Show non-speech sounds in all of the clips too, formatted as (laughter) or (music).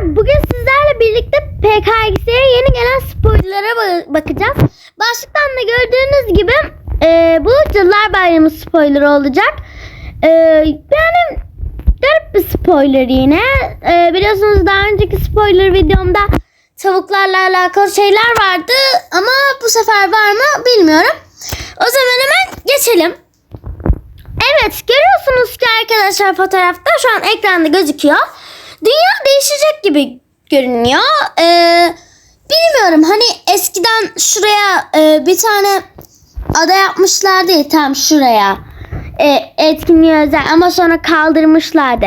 arkadaşlar bugün sizlerle birlikte PKX'ye yeni gelen spoilerlara ba- bakacağız. Başlıktan da gördüğünüz gibi e, bu Cadılar Bayramı spoiler olacak. E, yani garip bir spoiler yine. E, biliyorsunuz daha önceki spoiler videomda tavuklarla alakalı şeyler vardı ama bu sefer var mı bilmiyorum. O zaman hemen geçelim. Evet görüyorsunuz ki arkadaşlar fotoğrafta şu an ekranda gözüküyor. Dünya değişecek gibi görünüyor. Ee, bilmiyorum hani eskiden şuraya e, bir tane ada yapmışlardı ya tam şuraya. E, etkinliğe özel ama sonra kaldırmışlardı.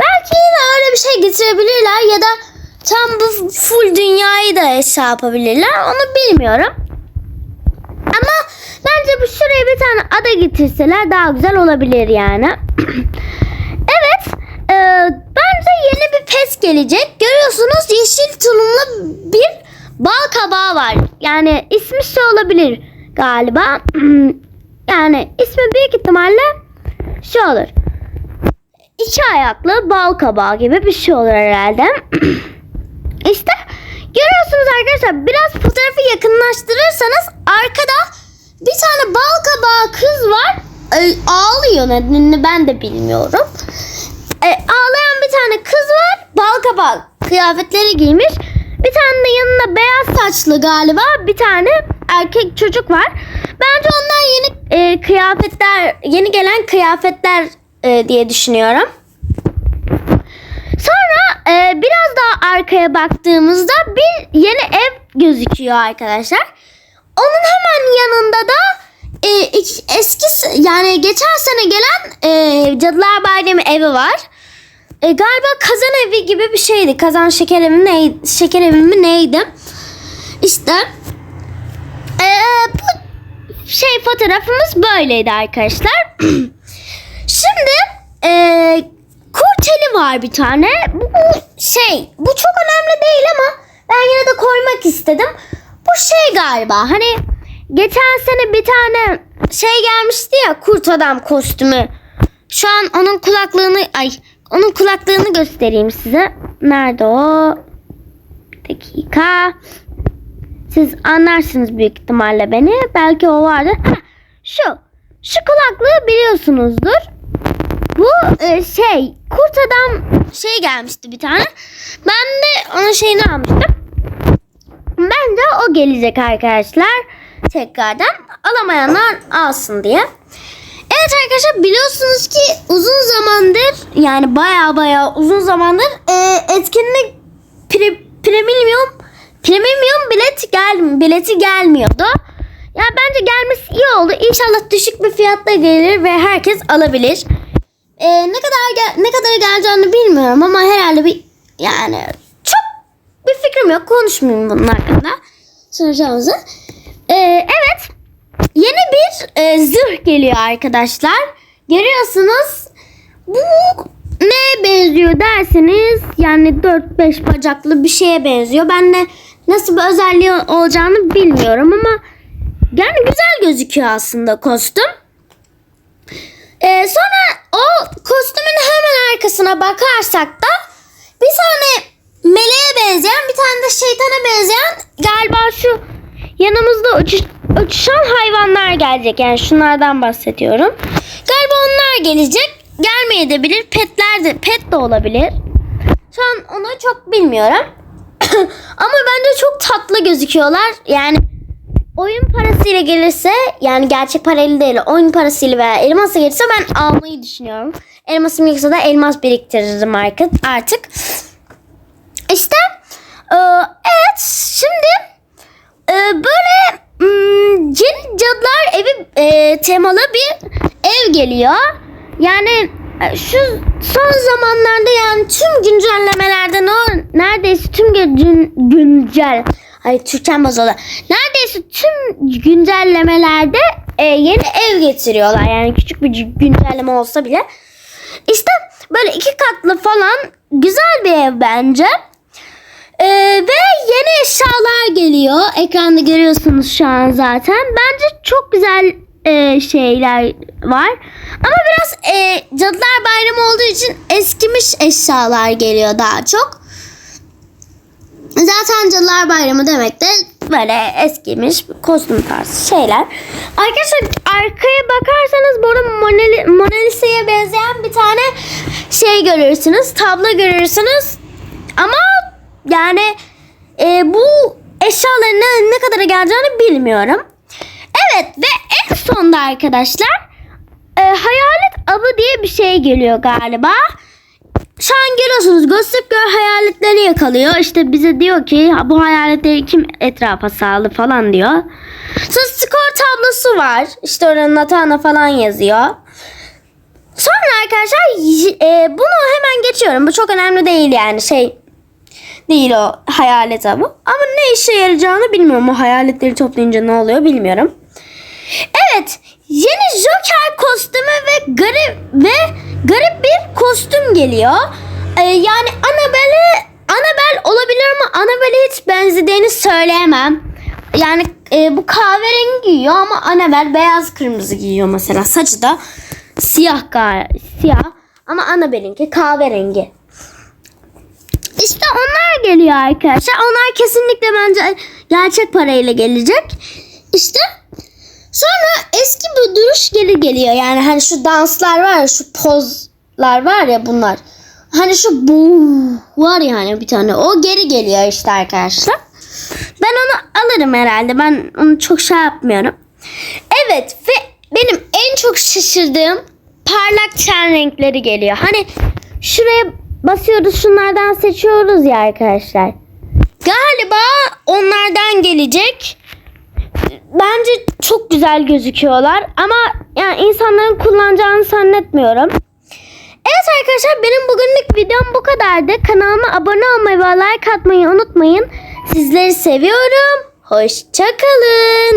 Belki yine öyle bir şey getirebilirler ya da tam bu full dünyayı da şey yapabilirler onu bilmiyorum. Ama bence bu şuraya bir tane ada getirseler daha güzel olabilir yani. (clears throat) evet. e, bence pes gelecek. Görüyorsunuz yeşil tulumlu bir bal kabağı var. Yani ismi şey olabilir galiba. (clears throat) yani ismi büyük ihtimalle şey olur. İki ayaklı bal kabağı gibi bir şey olur herhalde. (clears throat) İşte görüyorsunuz arkadaşlar biraz fotoğrafı yakınlaştırırsanız arkada bir tane bal kabağı kız var. Ee, ağlıyor nedenini ben de bilmiyorum. Ee, ağlayan bir tane kız var. Bal kabağı kıyafetleri giymiş. Bir tane de yanında beyaz saçlı galiba bir tane erkek çocuk var. Bence onlar yeni e, kıyafetler, yeni gelen kıyafetler e, diye düşünüyorum. Sonra e, biraz daha arkaya baktığımızda bir yeni ev gözüküyor arkadaşlar. Onun hemen yanında da e, eski yani geçen sene gelen e, Cadılar Bayramı evi var. E, galiba kazan evi gibi bir şeydi. Kazan şeker evi neydi? Şeker evi mi neydi? İşte e, bu şey fotoğrafımız böyleydi arkadaşlar. (clears throat) Şimdi e, kurteli var bir tane. Bu şey bu çok önemli değil ama ben yine de koymak istedim. Bu şey galiba hani geçen sene bir tane şey gelmişti ya kurt adam kostümü. Şu an onun kulaklığını ay onun kulaklığını göstereyim size. Nerede o? Bir dakika. Siz anlarsınız büyük ihtimalle beni. Belki o vardır. Ha, şu. Şu kulaklığı biliyorsunuzdur. Bu e, şey kurt adam şey gelmişti bir tane. Ben de onun şeyini almıştım. Bence o gelecek arkadaşlar. Tekrardan alamayanlar alsın diye. Evet arkadaşlar biliyorsunuz ki uzun zamandır yani baya baya uzun zamandır e, etkinlik pre, premium premium bilet gel bileti gelmiyordu. Ya bence gelmesi iyi oldu. İnşallah düşük bir fiyatla gelir ve herkes alabilir. E, ne kadar gel- ne kadar geleceğini bilmiyorum ama herhalde bir yani çok bir fikrim yok. Konuşmayayım bunun hakkında. Soracağımızı. E, evet. Yeni bir e, zırh geliyor arkadaşlar. Görüyorsunuz. Bu neye benziyor derseniz yani 4-5 bacaklı bir şeye benziyor. Ben de nasıl bir özelliği olacağını bilmiyorum ama yani güzel gözüküyor aslında kostüm. Ee, sonra o kostümün hemen arkasına bakarsak da bir tane meleğe benzeyen bir tane de şeytana benzeyen galiba şu yanımızda uçuş, uçuşan hayvanlar gelecek. Yani şunlardan bahsediyorum. Galiba onlar gelecek. Gelmeyebilir. Petler de pet de olabilir. Şu an onu çok bilmiyorum. (clears throat) Ama bence çok tatlı gözüküyorlar. Yani oyun parasıyla gelirse yani gerçek parayla değil oyun parasıyla veya elmasla gelirse ben almayı düşünüyorum. Elmasım yoksa da elmas biriktiririm market artık. İşte e, evet şimdi e, böyle hmm, yeni cadılar evi e, temalı bir ev geliyor. Yani e, şu son zamanlarda yani tüm güncellemelerde ne neredeyse tüm gün, güncel ay Türkçem bozuldu. Neredeyse tüm güncellemelerde e, yeni ev getiriyorlar. Yani küçük bir güncelleme olsa bile. İşte böyle iki katlı falan güzel bir ev bence. Ee, ve yeni eşyalar geliyor. Ekranda görüyorsunuz şu an zaten. Bence çok güzel e, şeyler var. Ama biraz e, Cadılar Bayramı olduğu için eskimiş eşyalar geliyor daha çok. Zaten Cadılar Bayramı demek de böyle eskimiş kostüm tarzı şeyler. Arkadaşlar arkaya bakarsanız burada Mona, Mona Lisa'ya benzeyen bir tane şey görürsünüz. Tablo görürsünüz. Ama yani e, bu eşyaların ne, ne kadara geleceğini bilmiyorum. Evet ve en sonda arkadaşlar e, hayalet avı diye bir şey geliyor galiba. Şu an görüyorsunuz Gossip Girl hayaletleri yakalıyor. İşte bize diyor ki "Ha, bu hayaletleri kim etrafa saldı falan diyor. Sonra skor tablosu var. İşte orada Natana falan yazıyor. Sonra arkadaşlar e, bunu hemen geçiyorum. Bu çok önemli değil yani şey değil o hayalet avı. Ama ne işe yarayacağını bilmiyorum. O hayaletleri toplayınca ne oluyor bilmiyorum. Evet, yeni Joker kostümü ve garip ve garip bir kostüm geliyor. Ee, yani Annabelle Annabelle olabilir ama Annabelle hiç benzediğini söyleyemem. Yani e, bu kahverengi giyiyor ama Annabelle beyaz kırmızı giyiyor mesela. Saçı da siyah ga- siyah ama Annabelle'inki kahverengi. İşte onlar geliyor arkadaşlar. Onlar kesinlikle bence gerçek parayla gelecek. İşte Sonra eski bir duruş geri geliyor. Yani hani şu danslar var ya şu pozlar var ya bunlar. Hani şu bu var ya hani bir tane o geri geliyor işte arkadaşlar. Ben onu alırım herhalde. Ben onu çok şey yapmıyorum. Evet ve benim en çok şaşırdığım parlak ten renkleri geliyor. Hani şuraya basıyoruz şunlardan seçiyoruz ya arkadaşlar. Galiba onlardan gelecek bence çok güzel gözüküyorlar ama yani insanların kullanacağını zannetmiyorum. Evet arkadaşlar benim bugünlük videom bu kadardı. Kanalıma abone olmayı ve like atmayı unutmayın. Sizleri seviyorum. Hoşçakalın.